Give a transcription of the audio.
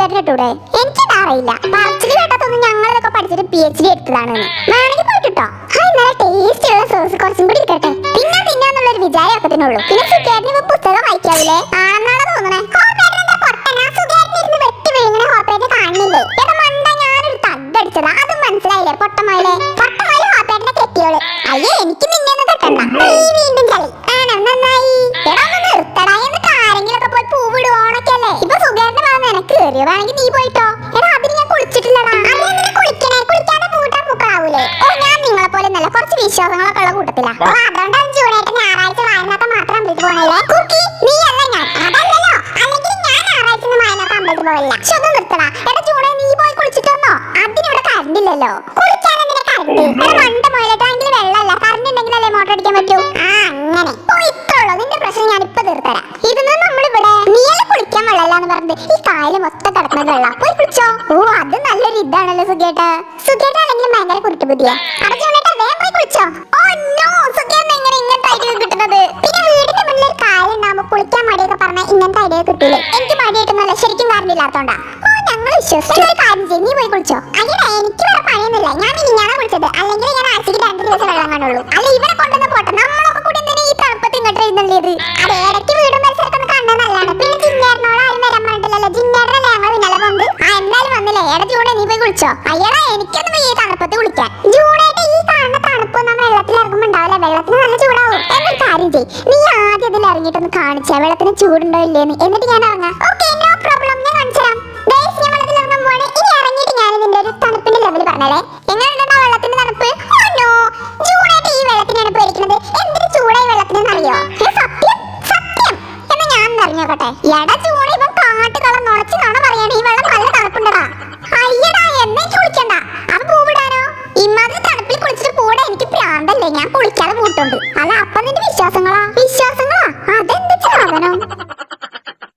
സുഖേട്ടൻ ഇട്ടൂടെ എനിക്കിത് അറിയില്ല പറച്ചിൽ കേട്ടതൊന്നും ഞങ്ങളിതൊക്കെ പഠിച്ചിട്ട് പി എച്ച് ഡി എടുത്തതാണ് വേണമെങ്കിൽ പോയിട്ടോ നല്ല ടേസ്റ്റ് ഉള്ള സോസ് കുറച്ചും കൂടി ഇരിക്കട്ടെ പിന്നെ തിന്നാന്നുള്ളൊരു വിചാരമൊക്കെ തന്നെ ഉള്ളൂ പിന്നെ സുഖേട്ടന് പുസ്തകം വായിക്കാവില്ലേ? ആണെന്നാണ് തോന്നണേ? കാണുന്നില്ലേ? എടാ മണ്ട ഞാനൊരു തഗ്ഗടിച്ചതാ അതും മനസ്സിലായില്ലേ പൊട്ടമോയിലെ പൊട്ടമോയിലെ കോപ്പറേറ്ററിനെ കെട്ടിയോൾ അയ്യേ എനിക്ക് നിന്നെ ഒന്നും കെട്ടണ്ട വേണമെങ്കിൽ നീ പോയിട്ടോ. എടാ അതിന് ഞാൻ കുളിച്ചിട്ടില്ലടാ. അതിനെന്തിനാ കുളിക്കണേ. കുളിക്കാതെ പൂട്ടാ പൂക്കളാവൂലേ ഓ ഞാൻ നിങ്ങളെ പോലെ നല്ല കുറച്ച് വിശ്വാസങ്ങളൊക്കെ ഉള്ള കൂട്ടത്തിലാ. ഓ അതുകൊണ്ടാണ് ജൂണായിട്ട് ഞായറാഴ്ച വായനാത്ത മാത്രം അമ്പലത്തിൽ പോകണല്ലേ കുക്കി നീ അല്ല ഞാൻ. അതല്ലല്ലോ. അല്ലെങ്കിൽ ഞാൻ ഞായറാഴ്ച വായനാത്ത അമ്പലത്തിൽ പോകില്ല ഒന്ന് നിർത്തടാ. എടാ ജൂണെ നീ പോയി കുളിച്ചിട്ടൊന്നോ അതിനിവിടെ കറണ്ട് ഇല്ലല്ലോ. കുളിക്കാൻ എന്തിനാ കറണ്ട് എടാ മണ്ട മുയലട്ടാങ്കിൽ കുളിക്കാൻ പറഞ്ഞത് ഈ കായൽ മൊത്തം കിടക്കുന്നത് വെള്ളം പോയി കുളിച്ചോ. ഓ അത് നല്ലൊരു ഇതാണല്ലോ സുഖേട്ട. സുഖേട്ടാണെങ്കിലും ഭയങ്കര കുരുട്ട് ബുദ്ധിയാ. കുളിച്ചോ. ഓ നോ എങ്ങനെ പിന്നെ വീടിന്റെ കുളിക്കാൻ മടിയൊക്കെ എനിക്ക് മടിയായിട്ടൊന്നുമല്ല ശരിക്കും ഓ ഒരു പോയി കുളിച്ചോ. എനിക്ക് ഞാൻ ഇനി കുളിച്ചത്. അല്ലെങ്കിൽ ഞാൻ ആഴ്ചക്ക് രണ്ട് ദിവസം വെള്ളം കാണുള്ളൂ. അല്ല ഇവരെ കുളിച്ചോ അയ്യടാ എനിക്കൊന്നും ഈ തണുപ്പത്ത് കുളിക്കാൻ. ജൂണായിട്ട് ഈ കാണുന്ന തണുപ്പൊന്നും വെള്ളത്തിൽ ഇറങ്ങുമ്പോൾ ഉണ്ടാവില്ല. വെള്ളത്തിന് നല്ല ചൂടാവും. എന്നൊരു കാര്യം ചെയ് നീ ആദ്യം അതിൽ ഇറങ്ങിയിട്ടൊന്ന് കാണിച്ചാ വെള്ളത്തിന് ചൂടുണ്ടോ ഇല്ലേന്ന്. എന്നിട്ട് ഞാൻ ഇറങ്ങാം. ഓക്കെ നോ പ്രോബ്ലം ഞാൻ Guys, ഞാൻ ഇറങ്ങിയിട്ട് ഇതിന്റെ ഒരു തണുപ്പിന്റെ ലെവൽ വെള്ളത്തിന്റെ തണുപ്പ്? ഓ നോ ഈ വെള്ളത്തിനാണ് പേടിക്കുന്നത്. ചൂടായി അറിയോ സത്യം? സത്യം? എന്നാ ഞാൻ അറിഞ്ഞോട്ടെ എടാ ചൂട ഇവൻ കാട്ട് കളർ നുളച്ച് ഞാൻ പൊളിക്കാതെ പോയിട്ടുണ്ട്. അല്ല അപ്പൊ നിന്റെ വിശ്വാസങ്ങളാ? വിശ്വാസങ്ങളാ? അതെന്ത് സാധനം?